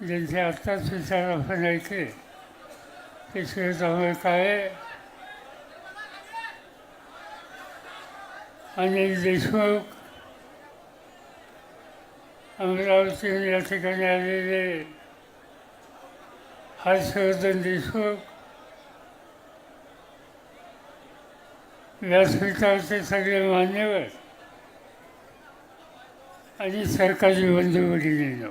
ज्यांचे आत्ताच विचार आपण ऐकले ते शिवरामय काळे अनिल देशमुख अमरावतीहून या ठिकाणी आलेले हर्षवर्धन देशमुख व्यासपीठावरचे सगळे मान्यवर आणि सरकारी बंधू वडील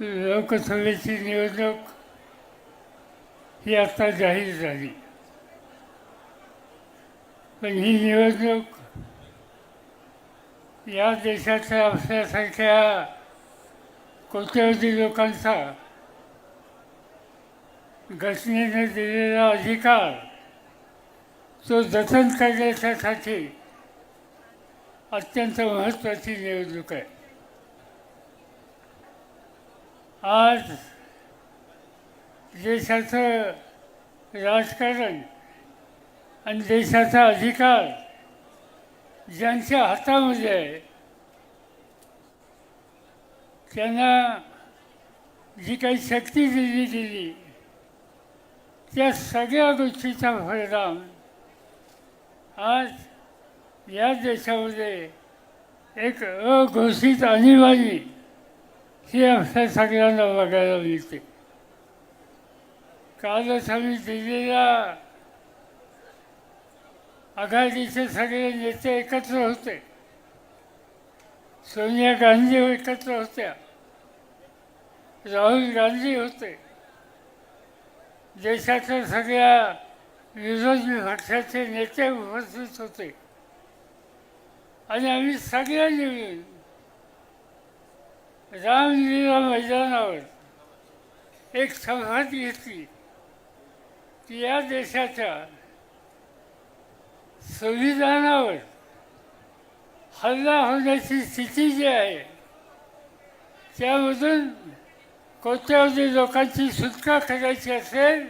लोकसभेची निवडणूक ही आता जाहीर झाली. पण ही निवडणूक या देशाच्या आपल्यासारख्या कोट्यवधी लोकांचा घटनेने दिलेला अधिकार तो जतन करण्याच्यासाठी अत्यंत महत्त्वाची निवडणूक आहे. आज देशाचं राजकारण आणि देशाचा अधिकार ज्यांच्या हातामध्ये आहे त्यांना जी काही शक्ती दिली गेली त्या सगळ्या गोष्टीचा परिणाम आज या देशामध्ये एक अघोषित अनिवार्य ही आमच्या सगळ्यांना बघायला मिळते कालच आम्ही दिल्लीला आघाडीचे सगळे नेते एकत्र होते सोनिया गांधी एकत्र होत्या राहुल गांधी होते देशाच्या सगळ्या विरोधी पक्षाचे नेते उपस्थित होते आणि आम्ही सगळ्यांनी मिळून रामलीला मैदानावर एक संघात घेतली. की या देशाच्या संविधानावर हल्ला होण्याची स्थिती जी आहे त्यामधून कोट्यावधी लोकांची सुटका करायची असेल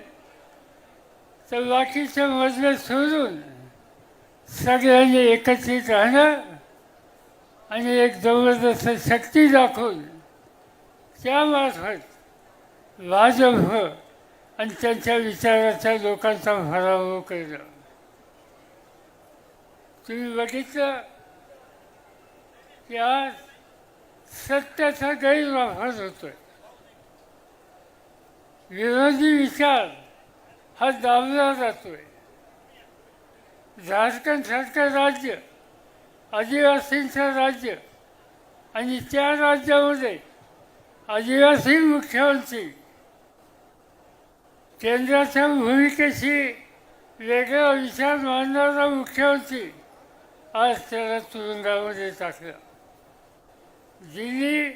तर बाकीच्या मजलं सोडून सगळ्यांनी एकत्रित राहणं आणि एक जबरदस्त शक्ती दाखवून त्यामार्फत भाजप हो. आणि त्यांच्या विचाराच्या लोकांचा पराभव केला. तुम्ही बघितलं? की आज सत्याचा गैरवापर होतोय. विरोधी विचार हा दाबला जातोय. झारखंडसारखं राज्य आदिवासींचं राज्य आणि त्या राज्यामध्ये आदिवासी मुख्यमंत्री केंद्राच्या भूमिकेशी वेगळा विचार मांडणारा मुख्यमंत्री आज त्याला तुरुंगामध्ये टाकला. दिल्ली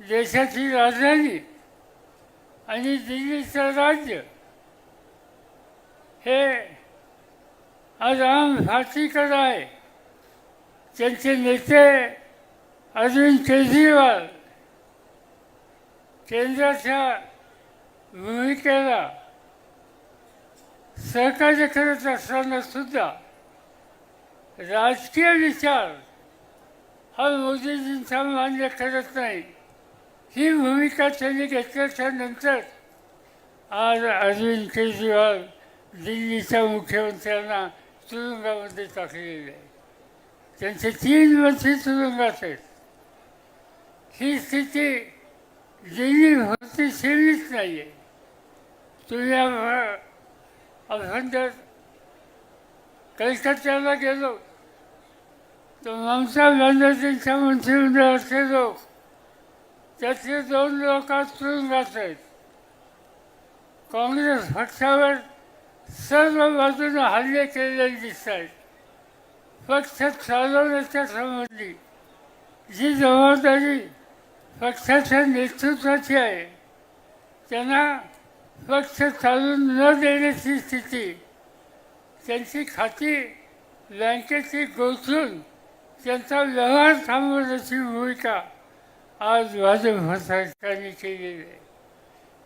देशाची राजधानी आणि दिल्लीचं राज्य हे आज आम फाशीकडं आहे. त्यांचे नेते अरविंद केजरीवाल केंद्राच्या भूमिकेला सहकार्य करत असताना सुद्धा राजकीय विचार हा मोदीजींचा मान्य करत नाही. ही भूमिका त्यांनी घेतल्याच्या नंतर आज अरविंद केजरीवाल दिल्लीच्या मुख्यमंत्र्यांना तुरुंगामध्ये टाकलेले आहे. त्यांचे तीन मंत्री तुरुंगात आहेत ही स्थिती दिल्ली होती सेवीच नाही आहे तुम्ही आपण कलकत्त्याला गेलो. तर ममता बॅनर्जींच्या मंत्रिमंडळाचे लोक त्यातले दोन लोकात आज तुरुंगात आहेत काँग्रेस पक्षावर सर्व बाजूने हल्ले केलेले दिसत आहेत पक्ष चालवण्याच्या संबंधी जी जबाबदारी पक्षाच्या नेतृत्वाची आहे त्यांना पक्ष चालून न देण्याची स्थिती त्यांची खाती बँकेची गोचून त्यांचा व्यवहार थांबवण्याची भूमिका आज भाजप सरकारने केलेली आहे.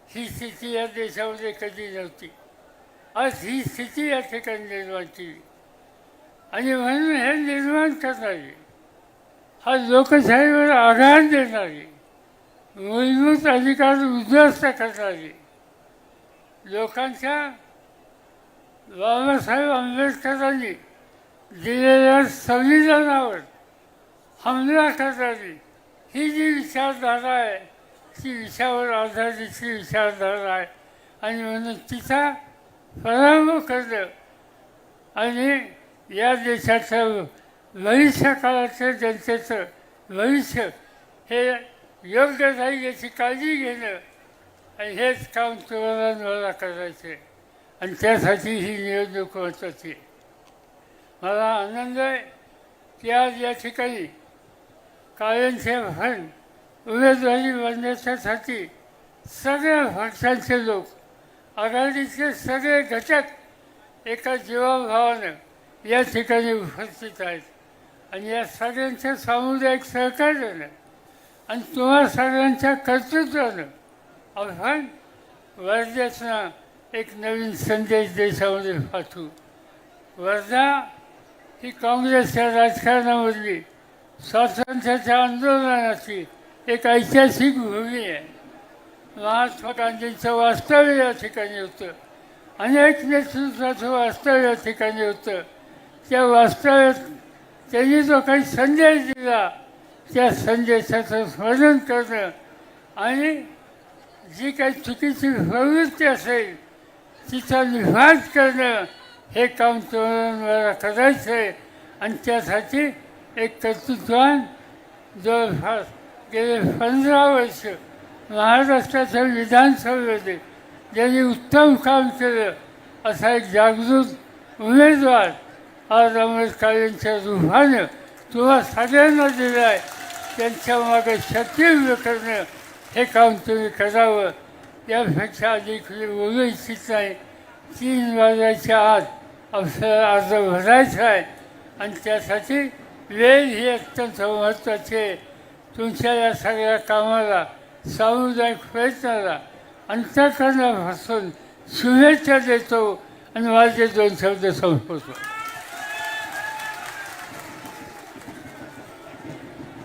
ही स्थिती या देशामध्ये कधी नव्हती. आज ही स्थिती या ठिकाणी निर्माण केली. आणि म्हणून हे निर्माण करणारी. हा लोकशाहीवर आधार देणारी. मूलभूत अधिकार उद्ध्वस्त करणारी. लोकांच्या बाबासाहेब आंबेडकरांनी दिलेल्या संविधानावर हमला करणारी ही जी विचारधारा आहे ती विषयावर आधारितची विचारधारा आहे. आणि म्हणून तिचा पराभव करणं आणि या देशाचं भविष्य काळाचं जनतेचं भविष्य हे योग्य जाईल याची काळजी घेणं. आणि हेच काम तुम्हाला मला करायचं आणि त्यासाठी ही निवडणूक महत्त्वाची मला आनंद आहे की आज या ठिकाणी कायमचे फंड उमेदवारी बनण्याच्यासाठी सगळ्या पक्षांचे लोक आघाडीचे सगळे घटक एका जीवाभावानं या ठिकाणी उपस्थित आहेत. आणि या सगळ्यांच्या सामुदायिक सहकार्यानं आणि तुम्हा सगळ्यांच्या कर्तृत्वानं आपण वर्ध्याचा एक नवीन संदेश देशामध्ये पाठवू. वर्धा ही काँग्रेसच्या राजकारणामधली स्वातंत्र्याच्या आंदोलनाची एक ऐतिहासिक भूमी आहे. महात्मा गांधींचं वास्तव्य या ठिकाणी होतं. अनेक नेतृत्वाचं वास्तव्य या ठिकाणी होतं. त्या वास्तव्यात त्यांनी जो काही संदेश दिला त्या संदेशाचं स्मरण करणं आणि जी काही चुकीची प्रवृत्ती असेल तिचा निवास करणं हे काम तुम्हाला करायचं आहे. आणि त्यासाठी एक कर्तृत्वान जवळपास गेले पंधरा वर्ष महाराष्ट्राच्या विधानसभेमध्ये ज्यांनी उत्तम काम केलं असा एक जागृत उमेदवार आज आंबेडकरांच्या रुहानं तुम्हा सगळ्यांना दिलं आहे त्यांच्या मागे शक्य करणं हे काम तुम्ही करावं. यापेक्षा अधिक बोलू इच्छित नाही. तीन वाजायच्या आत आपल्याला अर्ज भरायचा आहे आणि त्यासाठी वेळ ही अत्यंत महत्त्वाची आहे. तुमच्या या सगळ्या कामाला सामुदायिक प्रयत्नाला अंतकरणापासून शुभेच्छा देतो आणि माझे दोन शब्द संपवतो.